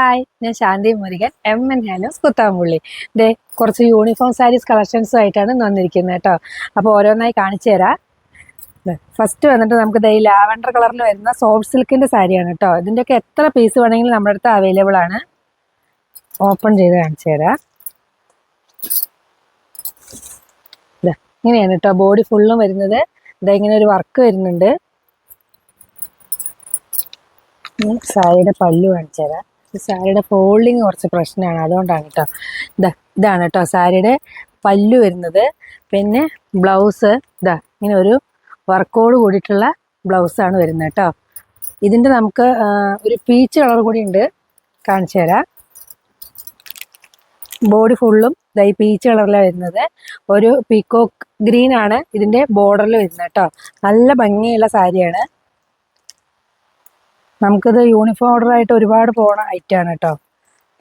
Hi ഞാൻ Shanthi Murugan M N ഹാനോസ് കുത്താമ്പുള്ളി. ദേ കുറച്ച് യൂണിഫോം സാരീസ് കളക്ഷൻസും ആയിട്ടാണ് വന്നിരിക്കുന്നത് കേട്ടോ. അപ്പോൾ ഓരോന്നായി കാണിച്ചു തരാം. ഫസ്റ്റ് വന്നിട്ട് നമുക്ക് ഈ ലാവൻഡർ കളറിൽ വരുന്ന സോഫ്റ്റ് സിൽക്കിന്റെ സാരിയാണ് കേട്ടോ. ഇതിന്റെയൊക്കെ എത്ര പീസ് വേണമെങ്കിലും നമ്മുടെ അടുത്ത് അവൈലബിൾ ആണ്. ഓപ്പൺ ചെയ്ത് കാണിച്ചു തരാം. ഇങ്ങനെയാണ് കേട്ടോ ബോഡി ഫുള്ളും വരുന്നത്. ഇതാ ഇങ്ങനെ ഒരു വർക്ക് വരുന്നുണ്ട്. സാരിയുടെ പല്ലു കാണിച്ചു തരാം. സാരിയുടെ ഫോൾഡിങ് കുറച്ച് പ്രശ്നമാണ്. അതുകൊണ്ടാണ് കേട്ടോ ഇതാ ഇതാണ് കേട്ടോ സാരിയുടെ പല്ലു വരുന്നത്. പിന്നെ ബ്ലൗസ് ഇതാ ഇങ്ങനെ ഒരു വർക്കോട് കൂടിയിട്ടുള്ള ബ്ലൗസാണ് വരുന്നത് കേട്ടോ ഇതിന്റെ നമുക്ക് ഒരു പീച്ച് കളർ കൂടി ഉണ്ട്. കാണിച്ചു തരാം. ബോഡി ഫുള്ളും ഈ പീച്ച് കളറിലാണ് വരുന്നത്. ഒരു പീക്കോക്ക് ഗ്രീൻ ആണ് ഇതിന്റെ ബോർഡറിൽ വരുന്നത് കേട്ടോ നല്ല ഭംഗിയുള്ള സാരിയാണ്. നമുക്കിത് യൂണിഫോം ഓർഡർ ആയിട്ട് ഒരുപാട് പോണ ഐറ്റമാണ് കേട്ടോ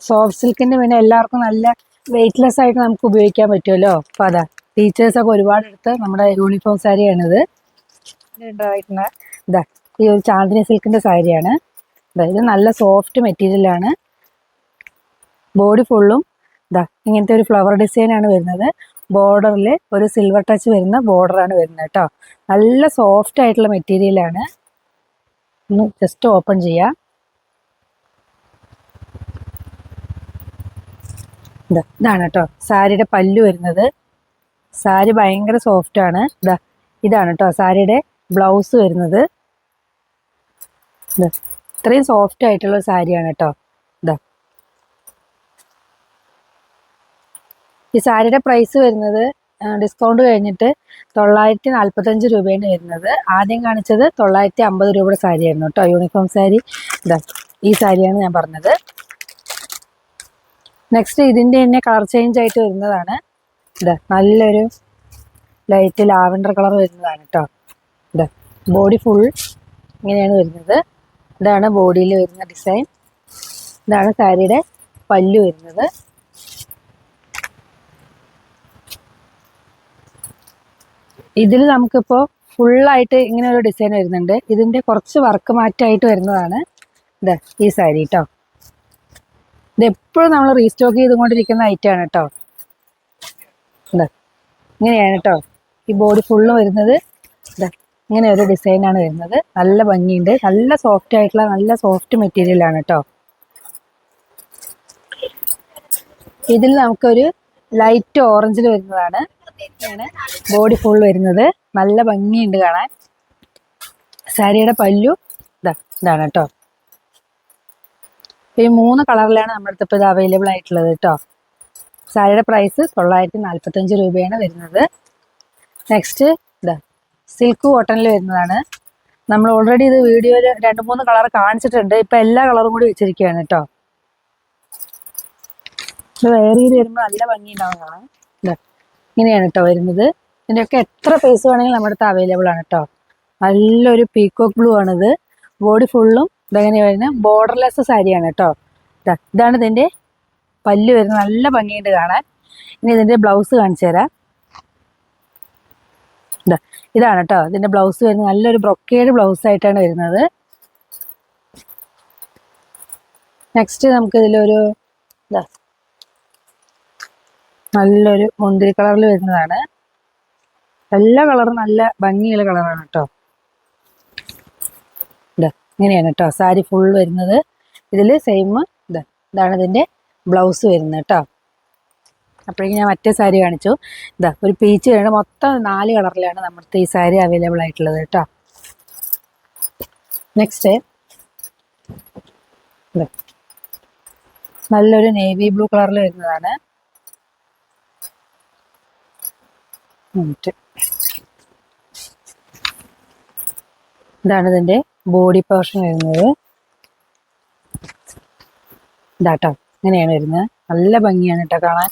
സോഫ്റ്റ് സിൽക്കിന്റെ പിന്നെ എല്ലാവർക്കും നല്ല വെയിറ്റ്ലെസ് ആയിട്ട് നമുക്ക് ഉപയോഗിക്കാൻ പറ്റുമല്ലോ അപ്പോൾ അതാ ടീച്ചേഴ്സൊക്കെ ഒരുപാട് എടുത്ത് നമ്മുടെ യൂണിഫോം സാരിയാണിത് ഉണ്ടായിട്ടുള്ള ഇതാ. ഈ ഒരു ചാന്ദിനി സിൽക്കിന്റെ സാരിയാണ് ഇത് നല്ല സോഫ്റ്റ് മെറ്റീരിയലാണ് ബോഡി ഫുള്ളും ഇതാ ഇങ്ങനത്തെ ഒരു ഫ്ലവർ ഡിസൈനാണ് വരുന്നത്. ബോർഡറിൽ ഒരു സിൽവർ ടച്ച് വരുന്ന ബോർഡറാണ് വരുന്നത് കേട്ടോ നല്ല സോഫ്റ്റ് ആയിട്ടുള്ള മെറ്റീരിയലാണ് ഒന്ന് ജസ്റ്റ് ഓപ്പൺ ചെയ്യാം. ഇതാ ഇതാണ് കേട്ടോ സാരിയുടെ പല്ലു വരുന്നത്. സാരി ഭയങ്കര സോഫ്റ്റ് ആണ്. ഇതാ ഇതാണ് കേട്ടോ സാരിയുടെ ബ്ലൗസ് വരുന്നത്. ഇതാ ഇത്രയും സോഫ്റ്റ് ആയിട്ടുള്ള സാരിയാണ് കേട്ടോ ഇതാ ഈ സാരിയുടെ പ്രൈസ് വരുന്നത് ഡിസ്കൗണ്ട് കഴിഞ്ഞിട്ട് തൊള്ളായിരത്തി നാൽപ്പത്തഞ്ച് രൂപയാണ് വരുന്നത്. ആദ്യം കാണിച്ചത് തൊള്ളായിരത്തി അമ്പത് രൂപയുടെ സാരിയായിരുന്നു കേട്ടോ. യൂണിഫോം സാരി ഇതാ ഈ സാരിയാണ് ഞാൻ പറഞ്ഞത്. നെക്സ്റ്റ് ഇതിന്റെ തന്നെ കളർ ചേഞ്ച് ആയിട്ട് വരുന്നതാണ്. ഇതാ നല്ലൊരു ലൈറ്റ് ലാവൻഡർ കളർ വരുന്നതാണ് കേട്ടോ. ഇതാ ബോഡി ഫുൾ ഇങ്ങനെയാണ് വരുന്നത്. ഇതാണ് ബോഡിയിൽ വരുന്ന ഡിസൈൻ ഇതാണ് സാരിയുടെ പല്ലു വരുന്നത്. ഇതിൽ നമുക്കിപ്പോൾ ഫുള്ളായിട്ട് ഇങ്ങനെ ഒരു ഡിസൈൻ വരുന്നുണ്ട്. ഇതിന്റെ കുറച്ച് വർക്ക് മാറ്റമായിട്ട് വരുന്നതാണ് ഇത് ഈ സാരി കേട്ടോ ഇത് എപ്പോഴും നമ്മൾ റീസ്റ്റോക്ക് ചെയ്തുകൊണ്ടിരിക്കുന്ന ഐറ്റമാണ് കേട്ടോ ഇങ്ങനെയാണ് കേട്ടോ ഈ ബോഡി ഫുള്ള് വരുന്നത്. ഇങ്ങനെ ഒരു ഡിസൈനാണ് വരുന്നത്. നല്ല ഭംഗിയുണ്ട്. നല്ല സോഫ്റ്റ് ആയിട്ടുള്ള നല്ല സോഫ്റ്റ് മെറ്റീരിയലാണ് കേട്ടോ ഇതിൽ നമുക്കൊരു ലൈറ്റ് ഓറഞ്ചിൽ വരുന്നതാണ്. ബോഡി ഫുൾ വരുന്നത്. നല്ല ഭംഗിയുണ്ട് കാണാൻ. സാരിയുടെ പല്ലു. ഇതാ ഇതാണ് കേട്ടോ. ഈ മൂന്ന് കളറിലാണ് നമ്മുടെ അടുത്ത് ഇപ്പോൾ ഇത് അവൈലബിൾ ആയിട്ടുള്ളത് കേട്ടോ. സാരിയുടെ പ്രൈസ് തൊള്ളായിരത്തി നാൽപ്പത്തഞ്ച് രൂപയാണ് വരുന്നത്. നെക്സ്റ്റ് ഇതാ സിൽക്ക് കോട്ടണിൽ വരുന്നതാണ്. നമ്മൾ ഓൾറെഡി ഇത് വീഡിയോയിൽ രണ്ട് മൂന്ന് കളർ കാണിച്ചിട്ടുണ്ട്. ഇപ്പം എല്ലാ കളറും കൂടി വെച്ചിരിക്കുകയാണ് കേട്ടോ. ഇത് വെയർ ചെയ്ത് വരുമ്പോൾ നല്ല ഭംഗിയുണ്ടാവും ഉണ്ടാവും കാണാം ഇങ്ങനെയാണ് കേട്ടോ വരുന്നത്. ഇതിന്റെയൊക്കെ എത്ര പീസ് വേണമെങ്കിലും നമ്മുടെ അടുത്ത് അവൈലബിൾ ആണ് കേട്ടോ നല്ലൊരു പീക്കോക്ക് ബ്ലൂ ആണിത്. ബോഡി ഫുള്ളും ഇതങ്ങനെ വരുന്ന ബോർഡർലെസ് സാരിയാണ് കേട്ടോ ഇതാ ഇതാണ് ഇതിന്റെ പല്ല് വരുന്നത്. നല്ല ഭംഗിയുണ്ട് കാണാൻ. ഇനി ഇതിന്റെ ബ്ലൗസ് കാണിച്ചു തരാം. ഇതാ ഇതാണ് കേട്ടോ ഇതിന്റെ ബ്ലൗസ് വരുന്നത്. നല്ലൊരു ബ്രൊക്കേഡ് ബ്ലൗസ് ആയിട്ടാണ് വരുന്നത്. നെക്സ്റ്റ് നമുക്ക് ഇതിലൊരു ഇതാ നല്ലൊരു മുന്തിരി കളറിൽ വരുന്നതാണ്. എല്ലാ കളറും നല്ല ഭംഗിയുള്ള കളറാണ് കേട്ടോ ഇതാ ഇങ്ങനെയാണ് കേട്ടോ സാരി ഫുൾ വരുന്നത്. ഇതിൽ സെയിം ഇത് ഇതാണ് ഇതിന്റെ ബ്ലൗസ് വരുന്നത് കേട്ടോ അപ്പോഴേക്കും ഞാൻ മറ്റേ സാരി കാണിച്ചു. ഇതാ ഒരു പീച്ച് കഴിഞ്ഞ മൊത്തം നാല് കളറിലാണ് നമ്മുടെ ഈ സാരി അവൈലബിൾ ആയിട്ടുള്ളത് കേട്ടോ നെക്സ്റ്റ് നല്ലൊരു നേവി ബ്ലൂ കളറിൽ വരുന്നതാണ്. മിനിറ്റ്. ഇതാണ് ഇതിന്റെ ബോഡി പോർഷൻ വരുന്നത്. ഇതാട്ടോ ഇങ്ങനെയാണ് വരുന്നത്. നല്ല ഭംഗിയാണ് കേട്ടോ കാണാൻ.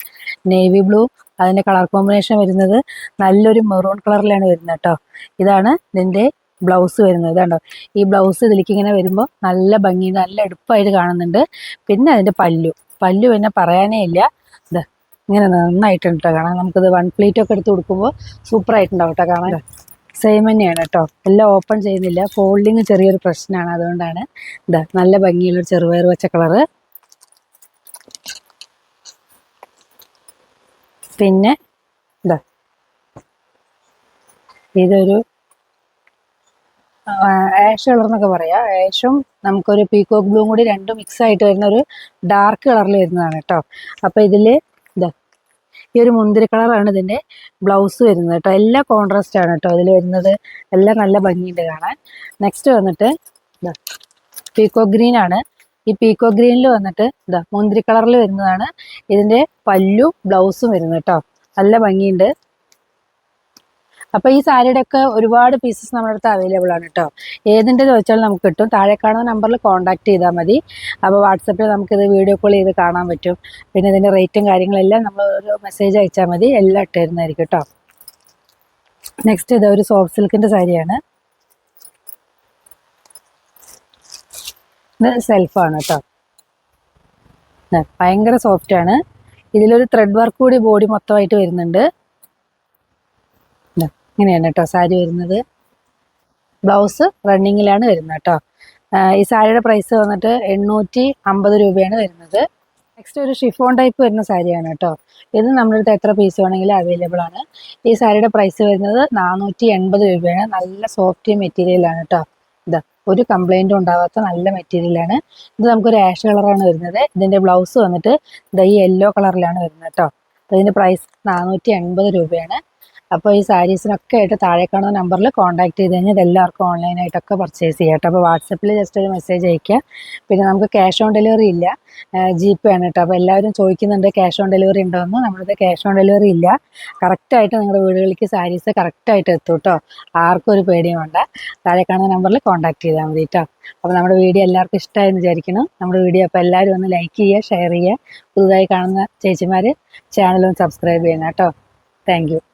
നേവി ബ്ലൂ അതിന്റെ കളർ കോമ്പിനേഷൻ വരുന്നത് നല്ലൊരു മെറൂൺ കളറിലാണ് വരുന്നത് കേട്ടോ ഇതാണ് ഇതിന്റെ ബ്ലൗസ് വരുന്നത്. ഇതാണ്ടോ ഈ ബ്ലൗസ് ഇതിലേക്ക് ഇങ്ങനെ വരുമ്പോൾ നല്ല ഭംഗി നല്ല എടുപ്പായിട്ട് കാണുന്നുണ്ട്. പിന്നെ അതിന്റെ പല്ലു. പല്ലു പിന്നെ പറയാനേ ഇല്ല. ഇത് ഇങ്ങനെ നന്നായിട്ടുണ്ട് കേട്ടോ. കാണാൻ നമുക്കിത് വൺ പ്ലേറ്റ് ഒക്കെ എടുത്ത് കൊടുക്കുമ്പോൾ സൂപ്പറായിട്ടുണ്ടാവും കേട്ടോ കാണാൻ. സെയിം തന്നെയാണ് കേട്ടോ. എല്ലാം ഓപ്പൺ ചെയ്യുന്നില്ല. ഫോൾഡിങ് ചെറിയൊരു പ്രശ്നമാണ് അതുകൊണ്ടാണ്. ഇതാ നല്ല ഭംഗിയുള്ളൊരു ചെറുപയർ വെച്ച കളറ്. പിന്നെ ഇതാ ഇതൊരു ആഷ് കളർ എന്നൊക്കെ പറയാം. ആഷും നമുക്കൊരു പീക്കോക്ക് ബ്ലൂ കൂടി രണ്ടും മിക്സ് ആയിട്ട് വരുന്ന ഒരു ഡാർക്ക് കളറിൽ വരുന്നതാണ് കേട്ടോ. അപ്പോൾ ഇതിൽ ഈ ഒരു മുന്തിരി കളറാണ് ഇതിന്റെ ബ്ലൗസ് വരുന്നത് കേട്ടോ. എല്ലാം കോൺട്രാസ്റ്റ് ആണ് കേട്ടോ ഇതിൽ വരുന്നത്. എല്ലാം നല്ല ഭംഗിയുണ്ട് കാണാൻ. നെക്സ്റ്റ് വന്നിട്ട് പീക്കോ ഗ്രീൻ ആണ്. ഈ പീക്കോ ഗ്രീനിൽ വന്നിട്ട് ഇതാ മുന്തിരി കളറിൽ വരുന്നതാണ് ഇതിന്റെ പല്ലും ബ്ലൗസും വരുന്നത് കേട്ടോ. നല്ല ഭംഗിയുണ്ട്. അപ്പോൾ ഈ സാരിയുടെ ഒക്കെ ഒരുപാട് പീസസ് നമ്മുടെ അടുത്ത് അവൈലബിൾ ആണ് കേട്ടോ ഏതിന്റെ ചോദിച്ചാലും നമുക്ക് കിട്ടും. താഴെ കാണുന്ന നമ്പറിൽ കോൺടാക്ട് ചെയ്താൽ മതി. അപ്പോൾ വാട്സപ്പിൽ നമുക്കിത് വീഡിയോ കോൾ ചെയ്ത് കാണാൻ പറ്റും. പിന്നെ ഇതിന്റെ റേറ്റും കാര്യങ്ങളെല്ലാം നമ്മൾ ഒരു മെസ്സേജ് അയച്ചാൽ മതി. എല്ലാം ഇട്ട് തരുന്നതായിരിക്കും കേട്ടോ നെക്സ്റ്റ് ഇത് ഒരു സോഫ്റ്റ് സിൽക്കിന്റെ സാരിയാണ്. ഇത് സെൽഫാണ് കേട്ടോ ഭയങ്കര സോഫ്റ്റ് ആണ്. ഇതിലൊരു ത്രെഡ് വർക്ക് കൂടി ബോഡി മൊത്തമായിട്ട് വരുന്നുണ്ട്. ഇങ്ങനെയാണ് കേട്ടോ സാരി വരുന്നത്. ബ്ലൗസ് റണ്ണിങ്ങിലാണ് വരുന്നത് കേട്ടോ. ഈ സാരിയുടെ പ്രൈസ് വന്നിട്ട് എണ്ണൂറ്റി അമ്പത് രൂപയാണ് വരുന്നത്. നെക്സ്റ്റ് ഒരു ഷിഫോൺ ടൈപ്പ് വരുന്ന സാരിയാണ് കേട്ടോ. ഇത് നമ്മുടെ അടുത്ത് എത്ര പീസ് വേണമെങ്കിലും അവൈലബിൾ ആണ്. ഈ സാരിയുടെ പ്രൈസ് വരുന്നത് നാനൂറ്റി എൺപത് രൂപയാണ്. നല്ല സോഫ്റ്റ് മെറ്റീരിയലാണ് കേട്ടോ. ഇതാ ഒരു കംപ്ലൈന്റും ഉണ്ടാവാത്ത നല്ല മെറ്റീരിയലാണ് ഇത് നമുക്കൊരു ആഷ് കളറാണ് വരുന്നത്. ഇതിന്റെ ബ്ലൗസ് വന്നിട്ട് ഈ യെല്ലോ കളറിലാണ് വരുന്നത് കേട്ടോ. അപ്പോൾ ഇതിന്റെ പ്രൈസ് നാനൂറ്റി എൺപത് രൂപയാണ്. അപ്പോൾ ഈ സാരീസിനൊക്കെ ആയിട്ട് താഴെ കാണുന്ന നമ്പറിൽ കോൺടാക്ട് ചെയ്ത് കഴിഞ്ഞാൽ ഇതെല്ലാവർക്കും ഓൺലൈനായിട്ടൊക്കെ പർച്ചേസ് ചെയ്യാം കേട്ടോ. അപ്പോൾ വാട്സപ്പിൽ ജസ്റ്റ് ഒരു മെസ്സേജ് അയക്കുക പിന്നെ നമുക്ക് ക്യാഷ് ഓൺ ഡെലിവറി ഇല്ല. ജി പേ ആണ് കേട്ടോ. അപ്പോൾ എല്ലാവരും ചോദിക്കുന്നുണ്ട് ക്യാഷ് ഓൺ ഡെലിവറി ഉണ്ടോയെന്ന് നമ്മുടെ ക്യാഷ് ഓൺ ഡെലിവറി ഇല്ല. കറക്റ്റായിട്ട് നിങ്ങളുടെ വീടുകളിലേക്ക് സാരീസ് കറക്റ്റായിട്ട് എത്തും കേട്ടോ. ആർക്കും ഒരു പേടിയും വേണ്ട. താഴെ കാണുന്ന നമ്പറിൽ കോൺടാക്ട് ചെയ്താൽ മതി കേട്ടോ. അപ്പോൾ നമ്മുടെ വീഡിയോ എല്ലാവർക്കും ഇഷ്ടമായെന്ന് വിചാരിക്കണം നമ്മുടെ വീഡിയോ അപ്പോൾ എല്ലാവരും ഒന്ന് ലൈക്ക് ചെയ്യുക ഷെയർ ചെയ്യുക. പുതുതായി കാണുന്ന ചേച്ചിമാർ ചാനലൊന്ന് സബ്സ്ക്രൈബ് ചെയ്യണം കേട്ടോ. താങ്ക്